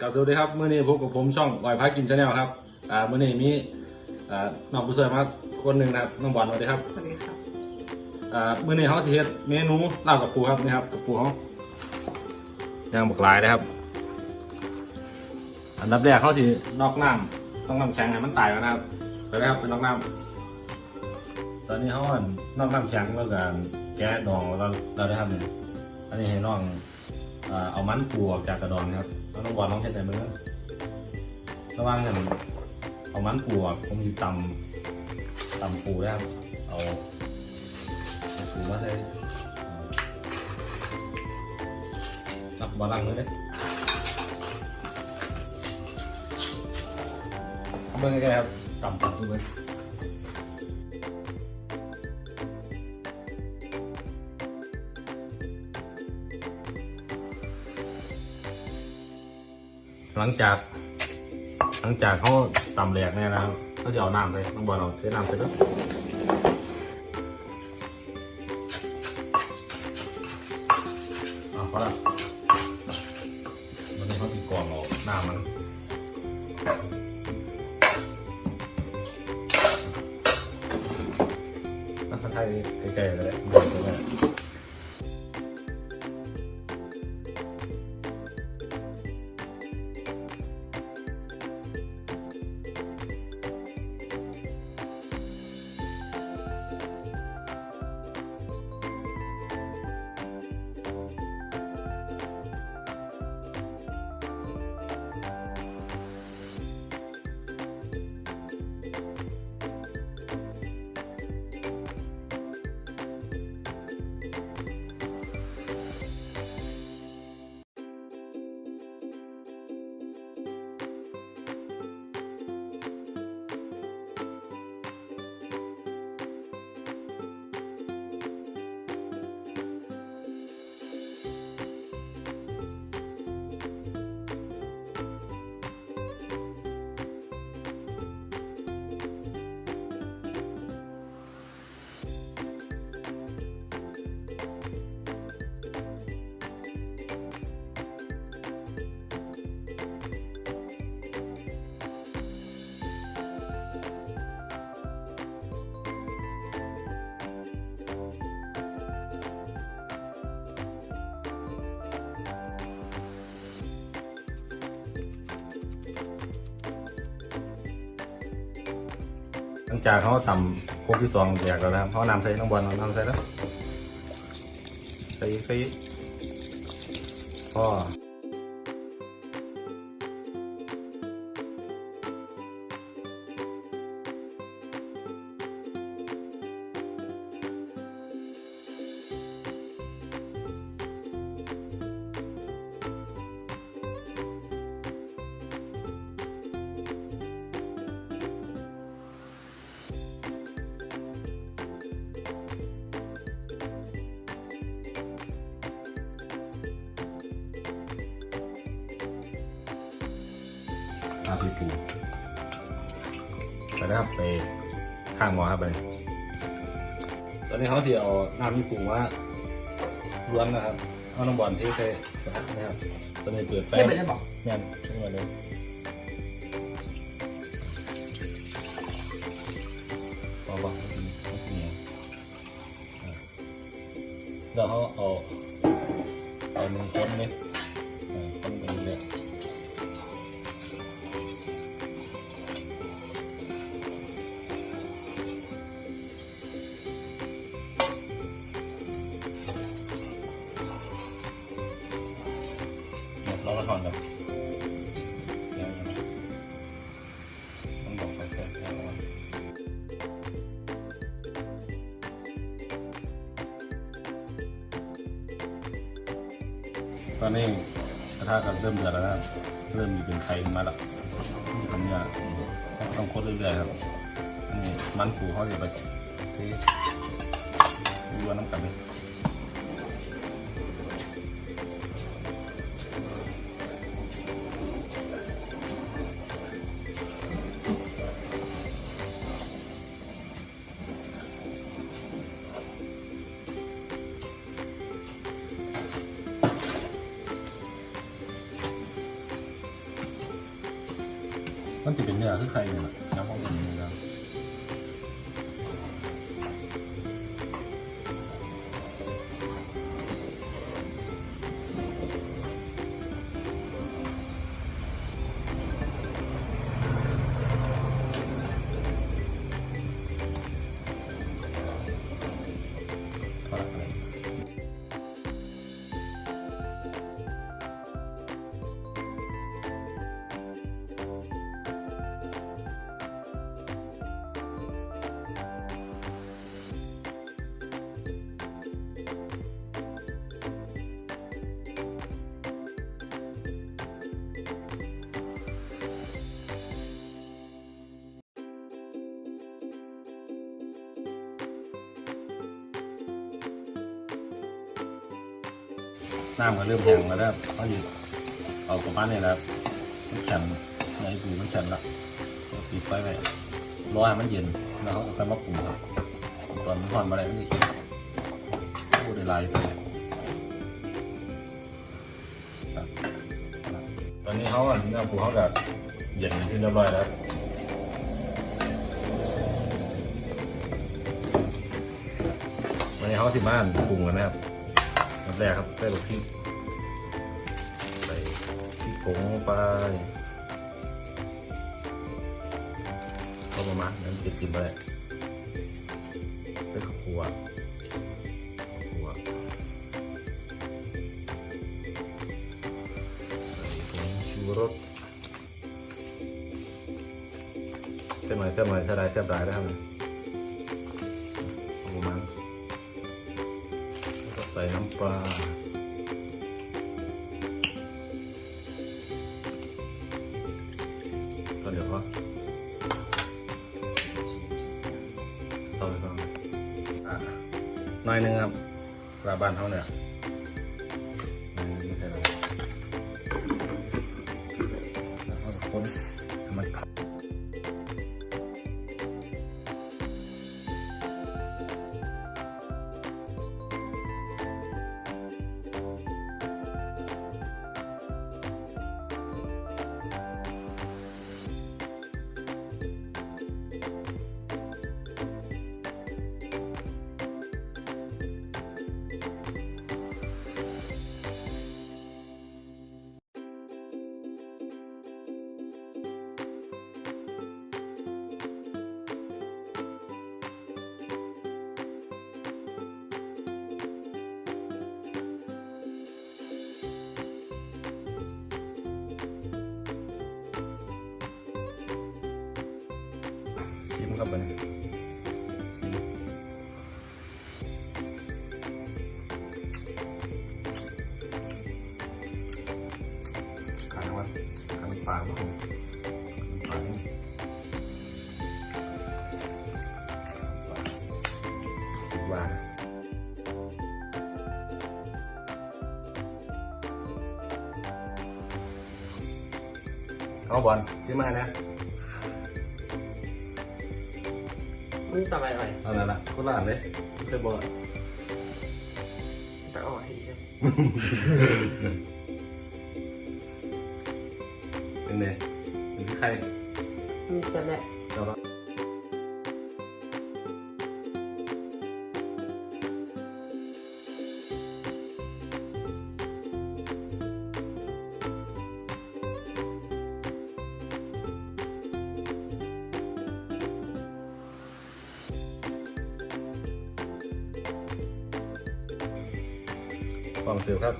กับสวัสดีครับเมื่อนี้พบกับผมช่องลอยพักกินชาแนลครับอ่าเมื่อนี้มีอ่าน้องผู้ช่วยมาคนหนึ่งนะครับน้องบอลสวัสดีครับสวัสดีครับอ่าเมื่อนี้เขาสิเฮ็ดเมนูลาบกับปูครับนี่ครับกับปูเขาย่างบักหลายนะครับ อันดับแรกเขาสินอกน้ำต้องน้ำแข็งให้มันตายก่อนนะครับไปเลยครับเป็นนอกน้ำตอนนี้เขาอั่นนอกน้ำแข็งแล้วกันแก้ดองแล้วเราได้ทำหนึ่งอันนี้ให้น้องอ่าเอามันปูออกจากกระดองนะครับ แล้วน้องบอลต้องเช็ดในมือระว่างนั้นเอามันปูออกผมจะตำต่ำปูนะครับเอาปูมาใส่นับบอลลังเลยเบิ่งใกล้ๆครับต่ำต่ำดูเลย หลังจาก หลังจากเขาตำแหลกเนี่ยนะเขาจะเอาน้ำไปต้องบอลเอาเทน้ำไปด้วยอ่าพอละวันเขาติดกรองเอาน้ำมันนักไทยไกลๆเลยมันจะแบบ งจากเขาทำโคกที่สองแยกแล้วนะครับเขานำใส่น้องบอลเอานำใส่แล้วใส่ใส่พ่อ อาพี่ปูไปนะครับไปข้างหมอครับไปตอนนี้เขาที่เอาน้ำพี่ปูว่าล้วนนะครับเอาน้ำบอลที่ใส่นะครับตอนนี้เปิดไฟเทียบไปเลยบอกแม่นขึ้นมาเลยพอบอกเขาทีเขาทีเนี่ยอะแล้วเขาเอาเอา ตอนนี้กระทะก็เริ่มเดือดแล้วนะครับ เริ่มมีเป็นไข่มาแล้วทำเนี่ยต้องคนเรื่อยๆครับอันนี้มันปูเขาจะไปที่รวนน้ำกันเลย มันจะเน้ำก็เริ่มแห้งแล้วนะครับเขาอยู่เอาประมาณนี้แล้วมันแข็งในปูมันแข็งล้วก็ปิดไฟไว้รอให้มันเย็นแล้วเขาก็ค่อยมาปรุงครับตอนมันร้อนมาอะไรมันจะกินโอ้ได้ลายไปตอนนี้เขาอะเนื้อปูเขาแบบเย็นขึ้นเรียบร้อยแล้ววันนี้เขาสิมานปรุงกันนะครับ อันแรกครับใส่ลูกพริกใส่พริกผงลงไปเข้าประมาณนั้นจะกินไปเลยใส่ข้าวคั่วคั่วใส่ผงชูรสเส้นหน่อยเส้นหน่อยใส่ได้เส้นได้นะครับ ส่น้ำปลาก็เดี๋ยวก็ต่อไปก่อนอะหน่อยหนึงครับปลาบ้านเขาเนี่ย ชิมเข้าไปเลยขันวัดขันปากมั้งขันปากนี่หวานเอาบอลขึ้นมานะ มึงทำอะไรอ่อยเอาละละโคตรหลานเลยเคยบอกไปอ่อยเนี่ยเป็นไงเป็นใครมึงจะแหละเราละความเสียวครับ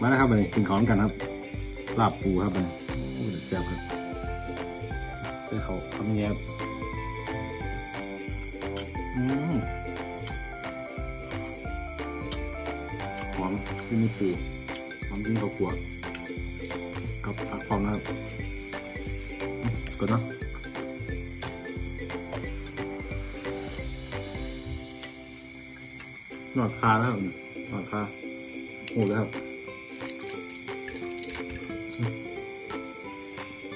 มาแล้วครับวันนี้กินของกันครับ ลาบปูครับวันนี้โอ้ยแซ่บครับเพื่อเขาทำแยบอืมหอมที่มีปูหอมกินกับขัวกับผักฟองนะครับอืมกดเนะหนอดคาแล้วครับ หลังคาหมดแล้วครับ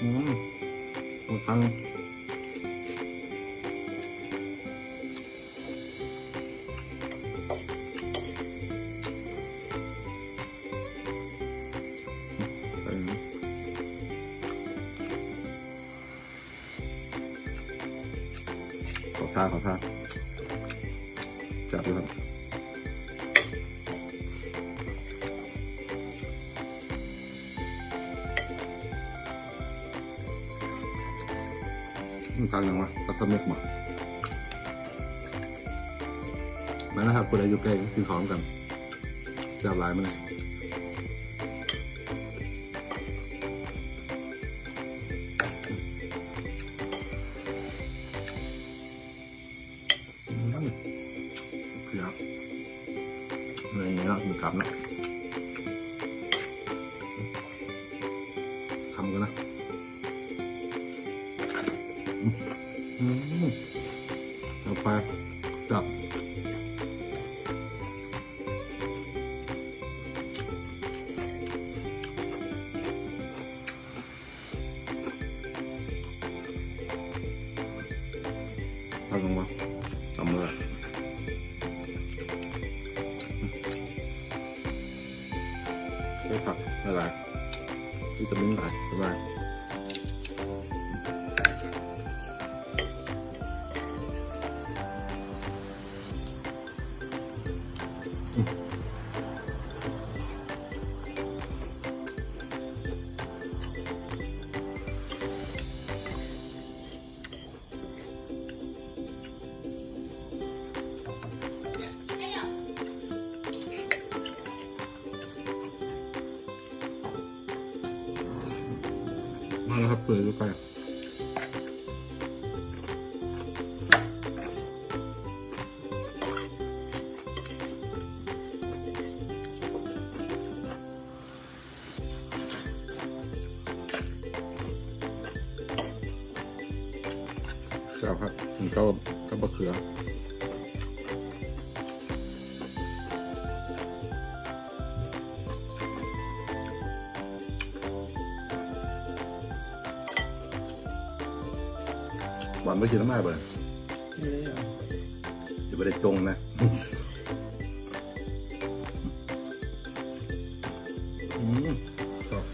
อืมหมดพังขอบค่าขอบค่า มันทางยังวะตัดสมุกมามานะครับคุณอายุใกล้กินของกันจับลายมันเลยครับอะไรอย่างเงี้ยนะมีกลับนะ เอ แล้วครับเปิดดูไปเจ้าครับถึงเก้าเก้าบะเขือ หวานไม่กินน้ำมันเลยนี่เลยเหรอเดี๋ยวไม่ได้จงนะอืมชอบ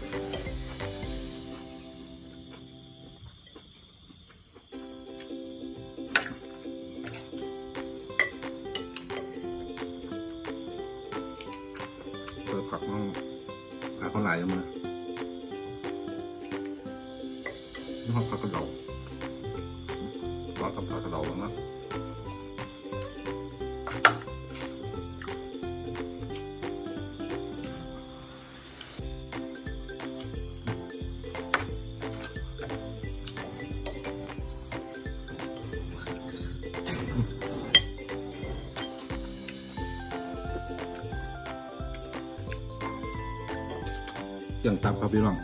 เปิดผักมั่งผักข้าวหลายยังมานี่ห้องผักกระเดาร้อนกับผักกระเดาแล้วนะเสียง ตับครับพี่น้อง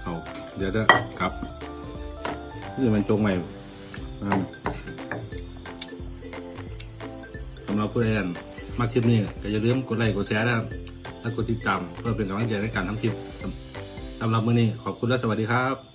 เขาเดี๋ยวจะกลับ นี่มันจงใหม่ สำหรับผู้ใดที่มาคลิปนี้ก็อย่าลืมกดไลค์กดแชร์นะครับและกดติดตามเพื่อเป็นกำลังใจในการทำคลิปสำหรับมื้อนี้ขอบคุณและสวัสดีครับ